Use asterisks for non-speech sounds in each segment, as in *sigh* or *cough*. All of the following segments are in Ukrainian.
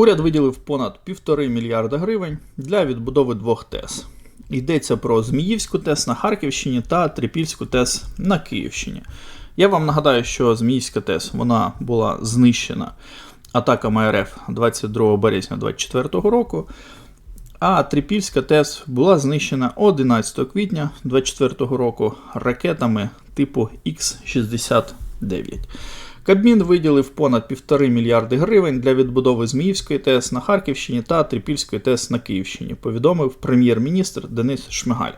Уряд виділив понад півтори мільярда гривень для відбудови двох ТЕС. Йдеться про Зміївську ТЕС на Харківщині та Трипільську ТЕС на Київщині. Я вам нагадаю, що Зміївська ТЕС вона була знищена атаками РФ 22 березня 2024 року. А Трипільська ТЕС була знищена 11 квітня 2024 року ракетами типу Х-69. Кабмін виділив понад півтори мільярди гривень для відбудови Зміївської ТЕС на Харківщині та Трипільської ТЕС на Київщині, повідомив прем'єр-міністр Денис Шмигаль.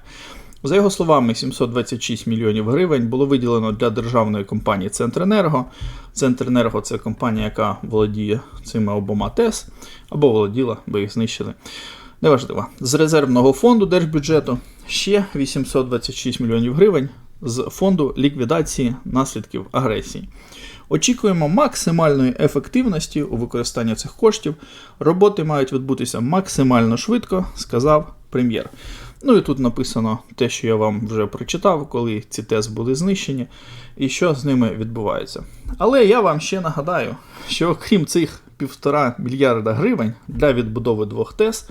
За його словами, 726 мільйонів гривень було виділено для державної компанії Центренерго. Центренерго це компанія, яка володіє цими обома ТЕС або володіла, бо їх знищили. Неважливо. З резервного фонду держбюджету ще 826 мільйонів гривень з фонду ліквідації наслідків агресії. Очікуємо максимальної ефективності у використанні цих коштів. Роботи мають відбутися максимально швидко, сказав прем'єр. Ну і тут написано те, що я вам вже прочитав, коли ці ТЕС були знищені, і що з ними відбувається. Але я вам ще нагадаю, що крім цих півтора мільярда гривень для відбудови двох ТЕС,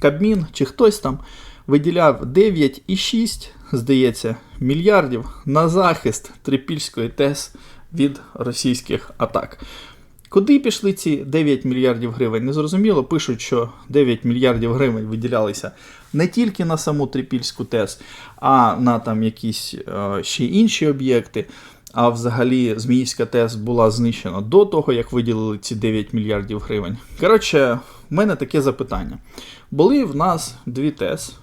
Кабмін чи хтось там виділяв 9,6, здається, мільярдів на захист Трипільської ТЕС від російських атак. Куди пішли ці 9 мільярдів гривень? Незрозуміло. Пишуть, що 9 мільярдів гривень виділялися не тільки на саму Трипільську ТЕС, а на там якісь е, ще інші об'єкти. А взагалі Зміївська ТЕС була знищена до того, як виділили ці 9 мільярдів гривень. Коротше, в мене таке запитання. Були в нас дві ТЕС,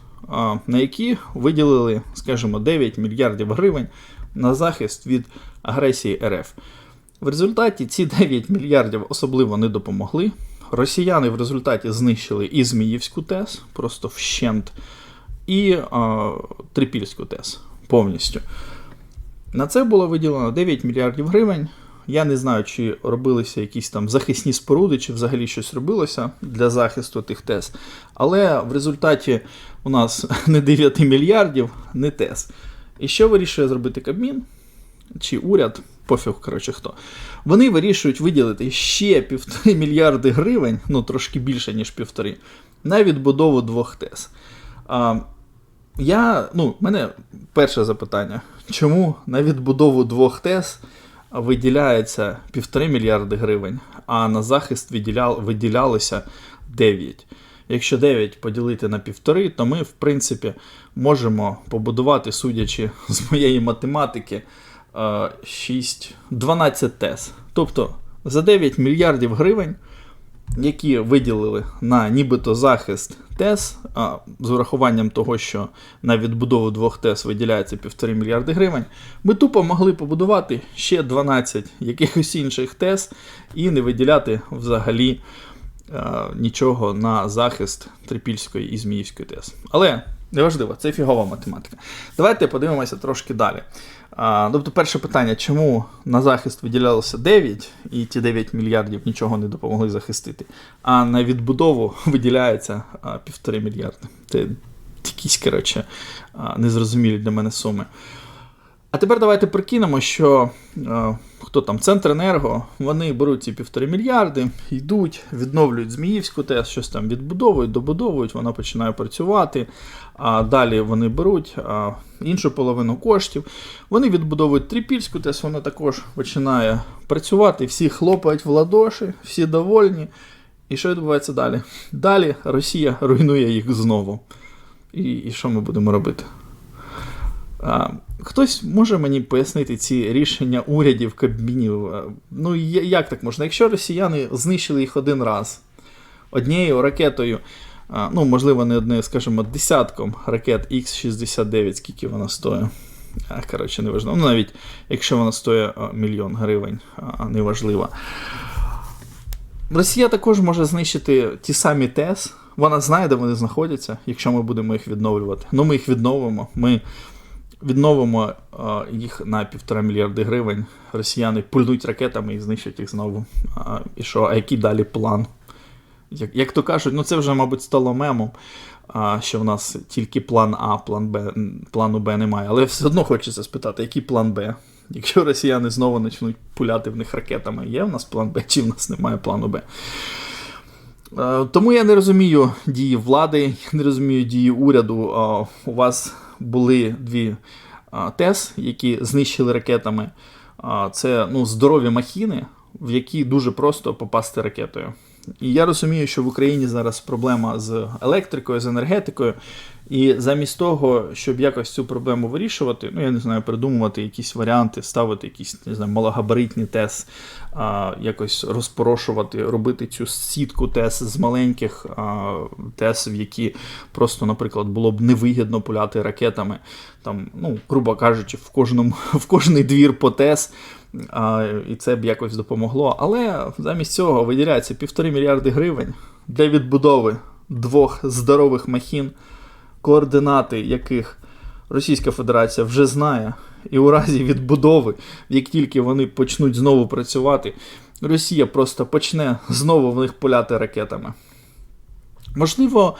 на які виділили, скажімо, 9 мільярдів гривень на захист від агресії РФ. В результаті ці 9 мільярдів особливо не допомогли. Росіяни в результаті знищили і Зміївську ТЕС, просто вщент, і а, Трипільську ТЕС повністю. На це було виділено 9 мільярдів гривень. Я не знаю, чи робилися якісь там захисні споруди, чи взагалі щось робилося для захисту тих ТЕС. Але в результаті у нас *laughs* не 9 мільярдів, не ТЕС. І що вирішує зробити Кабмін? Чи уряд, пофіг, коротше, хто. Вони вирішують виділити ще півтори *laughs* мільярди гривень, ну трошки більше, ніж півтори, на відбудову двох ТЕС. А, я, ну, мене перше запитання: чому на відбудову двох ТЕС виділяється півтори мільярди гривень, а на захист виділял, виділялося 9? Якщо 9 поділити на півтори, то ми, в принципі, можемо побудувати, судячи з моєї математики, 6, 12 тез. Тобто за 9 мільярдів гривень, які виділили на нібито захист ТЕС, а з урахуванням того, що на відбудову двох ТЕС виділяється 1,5 мільярди гривень, ми тупо могли побудувати ще 12 якихось інших ТЕС і не виділяти взагалі нічого на захист Трипільської і Зміївської ТЕС. Але неважливо, це фігова математика. Давайте подивимося трошки далі. А, Тобто, перше питання, чому на захист виділялося 9, і ті 9 мільярдів нічого не допомогли захистити, а на відбудову виділяється півтори мільярди. Це якісь, коротше, незрозумілі для мене суми. А тепер давайте прикинемо, що е, хто там Центренерго, вони беруть ці півтори мільярди, йдуть, відновлюють Зміївську ТЕС, щось там відбудовують, добудовують, вона починає працювати. А далі вони беруть а, іншу половину коштів. Вони відбудовують Трипільську ТЕС, вона також починає працювати, всі хлопають в ладоші, всі довольні. І що відбувається далі? Далі Росія руйнує їх знову. І, І що ми будемо робити? А, Хтось може мені пояснити ці рішення урядів, кабмінів. Ну, як так можна? Якщо росіяни знищили їх один раз однією ракетою, ну, можливо, не однією, скажімо, десятком ракет Х-69, скільки вона стоїть. Коротше, неважливо. Ну, навіть якщо вона стоїть мільйон гривень, неважливо. Росія також може знищити ті самі ТЕС. Вона знає, де вони знаходяться, якщо ми будемо їх відновлювати. Ну, ми їх відновимо. Ми відновимо а, їх на півтора мільярди гривень. Росіяни пульнуть ракетами і знищать їх знову. І що, а який далі план? Як як то кажуть, ну це вже, мабуть, стало мемом, а, що в нас тільки план А, план Б, плану Б немає. Але все одно хочеться спитати, який план Б? Якщо росіяни знову почнуть пуляти в них ракетами, є в нас план Б, чи в нас немає плану Б? Е, Тому я не розумію дії влади, я не розумію дії уряду. Е, У вас були дві ТЕС, які знищили ракетами. Це ну, здорові махіни, в які дуже просто попасти ракетою. І я розумію, що в Україні зараз проблема з електрикою, з енергетикою. І замість того, щоб якось цю проблему вирішувати, ну я не знаю, придумувати якісь варіанти, ставити якісь не знаю, малогабаритні ТЕС, а, якось розпорошувати, робити цю сітку ТЕС з маленьких а, ТЕС, в які просто, наприклад, було б невигідно пуляти ракетами. Там, ну, грубо кажучи, в кожному *laughs* в кожний двір по ТЕС. А, і це б якось допомогло. Але замість цього виділяється півтори мільярди гривень для відбудови двох здорових махін, координати яких Російська Федерація вже знає, і у разі відбудови, як тільки вони почнуть знову працювати, Росія просто почне знову в них пуляти ракетами. Можливо,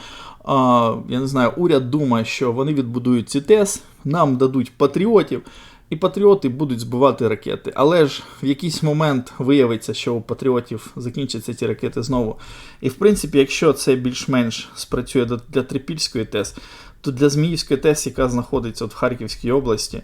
я не знаю, уряд думає, що вони відбудують ці ТЕС, нам дадуть патріотів, і патріоти будуть збивати ракети. Але ж в якийсь момент виявиться, що у патріотів закінчаться ці ракети знову. І в принципі, якщо це більш-менш спрацює для Трипільської ТЕС, то для Зміївської ТЕС, яка знаходиться от в Харківській області,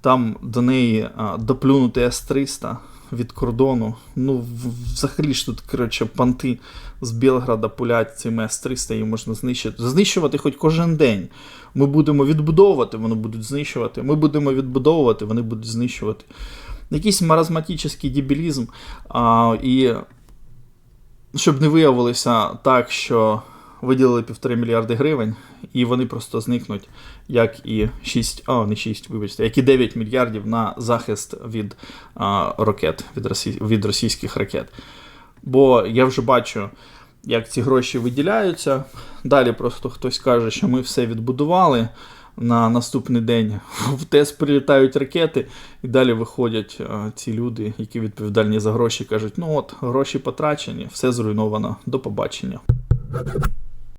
там до неї доплюнути С-300 від кордону. Ну, взагалі ж тут, коротше, панти з Білграда пулять цими С-300, її можна знищити. Знищувати хоч кожен день. Ми будемо відбудовувати, вони будуть знищувати. Ми будемо відбудовувати, вони будуть знищувати. Якийсь маразматичний дебілізм. А, і щоб не виявилося так, що виділили півтори мільярди гривень, і вони просто зникнуть, як і 6, а не 6, вибачте, як і 9 мільярдів на захист від а, ракет, від, росі, від російських ракет. Бо я вже бачу, як ці гроші виділяються. Далі просто хтось каже, що ми все відбудували. На наступний день в ТЕС прилітають ракети, і далі виходять е, ці люди, які відповідальні за гроші, кажуть: ну от, гроші потрачені, все зруйновано, до побачення.